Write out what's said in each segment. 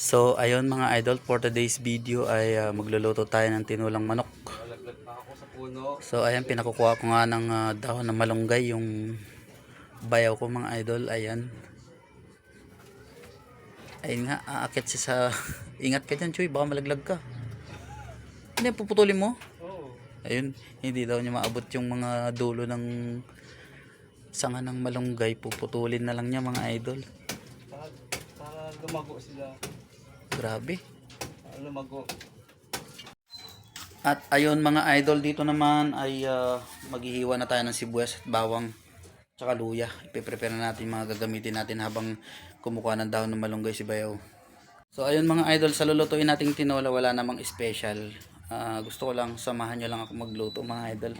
So, ayun mga idol, for today's video ay ah, magluluto tayo ng tinulang manok. So, ayan, pinakukuha ko nga ng ah, dahon ng malunggay, yung bayaw ko mga idol, ayan. Ayun nga, aakit siya sa... Ingat ka dyan, Choy, baka malaglag ka. Hindi, puputulin mo. Oo. Ayun, hindi daw niya maabot yung mga dulo ng sanga ng malunggay, puputulin na lang niya mga idol. Para, para lumago sila. Grabe. Lumago. At ayun mga idol, dito naman ay ah, maghihiwa na tayo ng sibuyas at bawang tsaka luya. Ipiprepare na natin mga gagamitin natin habang kumukuha ng dahon ng malunggay si Bayaw. So ayun mga idol, sa lulutuin nating tinola wala namang special. Ah, gusto ko lang samahan nyo lang ako magluto mga idol.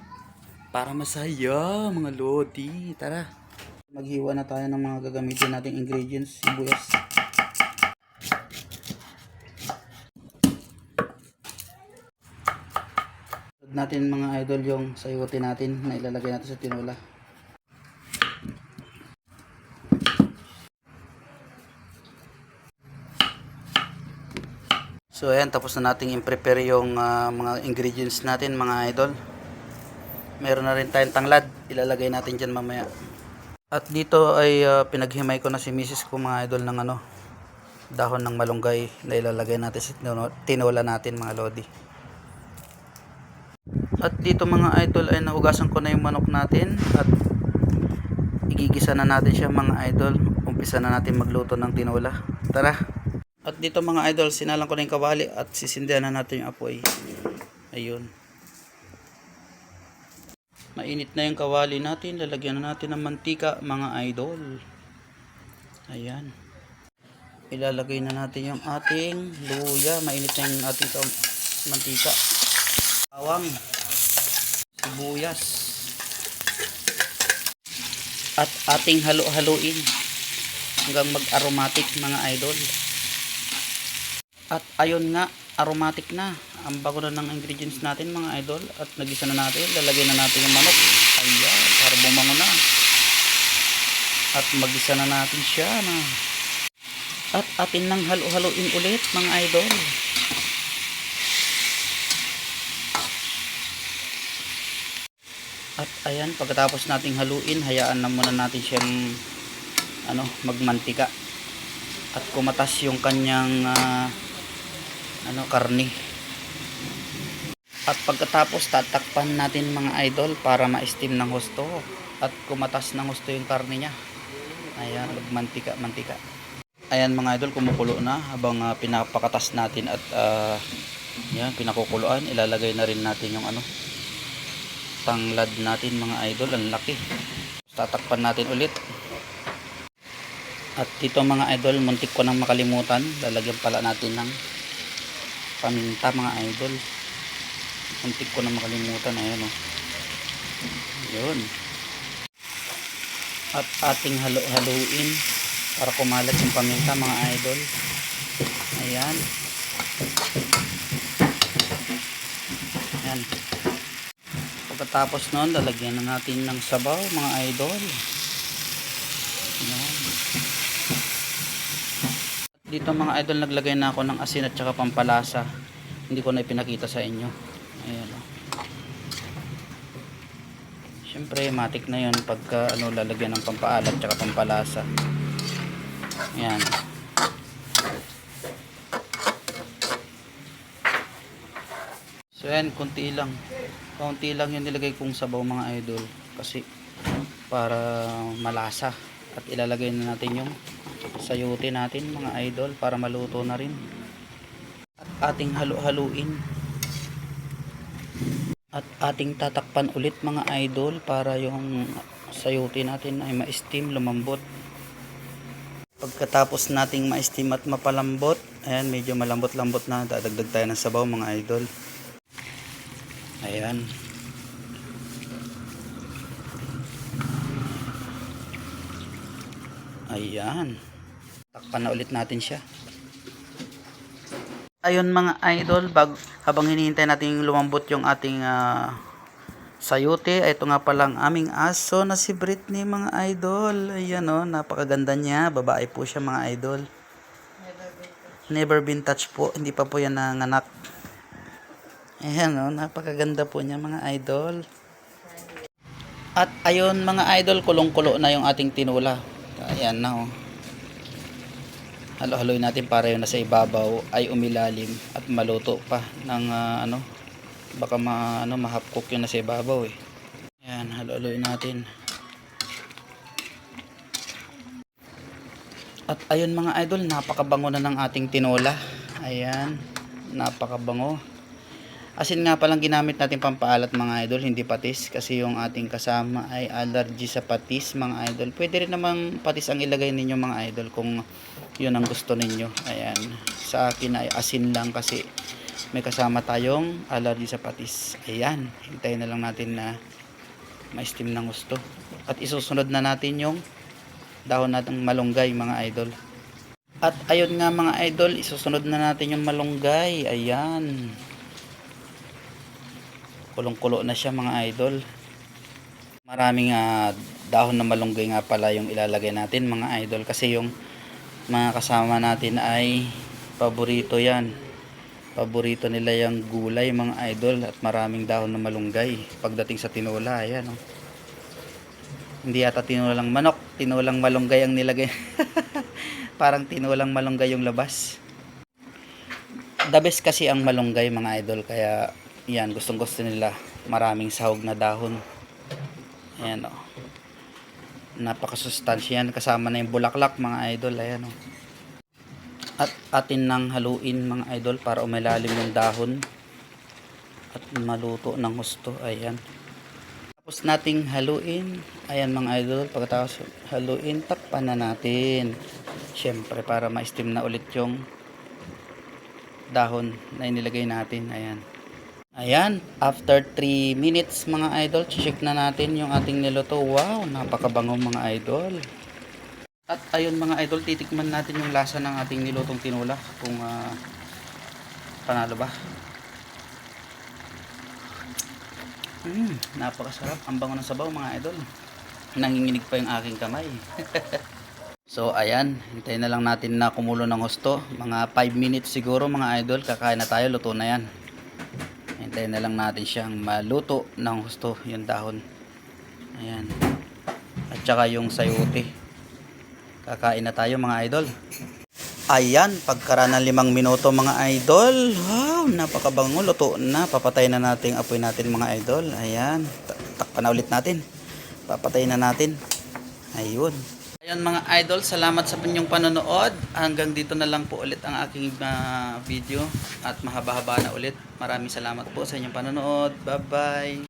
Para masaya mga lodi. Tara. Maghiwa na tayo ng mga gagamitin nating ingredients, sibuyas. Natin mga idol yung sayuti natin na ilalagay natin sa tinola. So ayan, tapos na nating i-prepare yung ah, mga ingredients natin mga idol. Meron na rin tayong tanglad, ilalagay natin dyan mamaya. At dito ay ah, pinaghimay ko na si Mrs. ko mga idol ng ano, dahon ng malunggay na ilalagay natin sa tino- tinola natin mga lodi. At dito mga idol ay nahugasan ko na yung manok natin at igigisa na natin siya mga idol. Umpisa na natin magluto ng tinola. Tara! At dito mga idol, sinalang ko na yung kawali at sisindihan na natin yung apoy. Ayun. Mainit na yung kawali natin. Lalagyan na natin ng mantika mga idol. Ayan. Ilalagay na natin yung ating luya. Mainit na yung ating ka- mantika. Bawang. Sibuyas. At ating halo-haluin hanggang mag-aromatic mga idol. At ayun nga, aromatic na. Ang bago na ng ingredients natin mga idol. At nagisa na natin. Lalagay na natin yung manok. Ayan, para bumango na. At magisa na natin siya na. At atin nang halo-haloin ulit mga idol. At ayan, pagkatapos nating haluin, hayaan na muna natin siyang ano, magmantika. At kumatas yung kanyang ah, ano, karni. At pagkatapos tatakpan natin mga idol para ma-steam ng husto. At kumatas ng husto yung karni niya. Ayan, magmantika, mantika. Ayan mga idol, kumukulo na habang ah, pinapakatas natin at ah, yan, pinakukuluan. Ilalagay na rin natin yung ano, tanglad natin mga idol. Ang laki. Tatakpan natin ulit. At dito mga idol, muntik ko nang makalimutan. Lalagyan pala natin ng paminta mga idol. Muntik ko nang makalimutan. Ayan o. Yun. At ating halo-haluin para kumalat yung paminta mga idol. Ayan. Pagkatapos nun, lalagyan na natin ng sabaw mga idol. Ayan. Dito mga idol naglagay na ako ng asin at saka pampalasa. Hindi ko na ipinakita sa inyo. Ayan o. Siyempre matik na yun pagka ano, lalagyan ng pampaalat at saka pampalasa. Ayan. So yan, konti lang. Konti lang yung nilagay kong sabaw mga idol. Kasi para malasa. At ilalagay na natin yung sayuti natin mga idol para maluto na rin. At ating halu-haluin. At ating tatakpan ulit mga idol para yung sayuti natin ay ma-steam, lumambot. Pagkatapos nating ma-steam at mapalambot, ayan medyo malambot-lambot na, dadagdag tayo ng sabaw mga idol. Ayan. Ayan. Takpan na ulit natin siya. Ayun mga idol, bag, habang hinihintay natin lumambot yung ating ah, sayote, ito nga palang aming aso na si Britney mga idol. Ayan o, napakaganda niya. Babae po siya mga idol. Never been touched po. Hindi pa po yan nanganak. Ayan o, napakaganda po niya mga idol. At ayun mga idol, kulong-kulo na yung ating tinula. Ayan na o. Halo-haloy natin para yung nasa ibabaw ay umilalim at maluto pa ng ah, ano baka ma, ano, mahapkok yung nasa ibabaw eh. Ayan, halo-haloy natin. At ayun mga idol, napakabango na ng ating tinola. Ayan, napakabango. Asin nga palang ginamit natin pampaalat mga idol, hindi patis. Kasi yung ating kasama ay allergy sa patis mga idol. Pwede rin namang patis ang ilagay ninyo mga idol kung yun ang gusto ninyo. Ayan, sa akin ay asin lang kasi may kasama tayong allergy sa patis. Ayan, hintayin na lang natin na ma-steam ng gusto. At isusunod na natin yung dahon natin malunggay mga idol. At ayun nga mga idol, isusunod na natin yung malunggay. Ayan. Kulong-kulo na siya mga idol. Maraming ah, dahon na malunggay nga pala yung ilalagay natin mga idol kasi yung mga kasama natin ay paborito yan. Paborito nila yung gulay mga idol at maraming dahon na malunggay pagdating sa tinola. Ayan oh. Hindi yata tinulang manok, tinulang malunggay ang nilagay. Parang tinulang malunggay yung labas. The best kasi ang malunggay mga idol kaya yan gustong gusto nila maraming sahog na dahon. Ayan o. Napakasustansya yan kasama na yung bulaklak mga idol. Ayan o. At atin nang haluin mga idol para umilalim yung dahon at maluto ng gusto. Ayan. Tapos nating haluin. Ayan mga idol, pagkatapos haluin, takpan na natin. Siyempre para ma-steam na ulit yung dahon na inilagay natin. Ayan. Ayan, after 3 minutes mga idol, check na natin yung ating niluto. Wow, napakabango mga idol. At ayun mga idol, titikman natin yung lasa ng ating nilutong tinula kung ah, panalo ba. Mm, napakasarap. Ang bango ng sabaw mga idol. Nanginginig pa yung aking kamay. so ayan, hintayin na lang natin na kumulo ng husto. Mga 5 minutes siguro mga idol. Kakain na tayo, luto na yan. Hintayin na lang natin siyang maluto ng husto yung dahon. Ayan. At saka yung sayote. Kakain na tayo mga idol. Ayan, pagkara ng limang minuto mga idol. Wow, napakabango. Luto na. Papatay na natin apoy natin mga idol. Ayan. Ta- Takpan na ulit natin. Papatay na natin. Ayun. Ayun mga idol, salamat sa inyong panonood. Hanggang dito na lang po ulit ang aking ah, video. At mahaba-haba na ulit. Maraming salamat po sa inyong panonood. Bye-bye.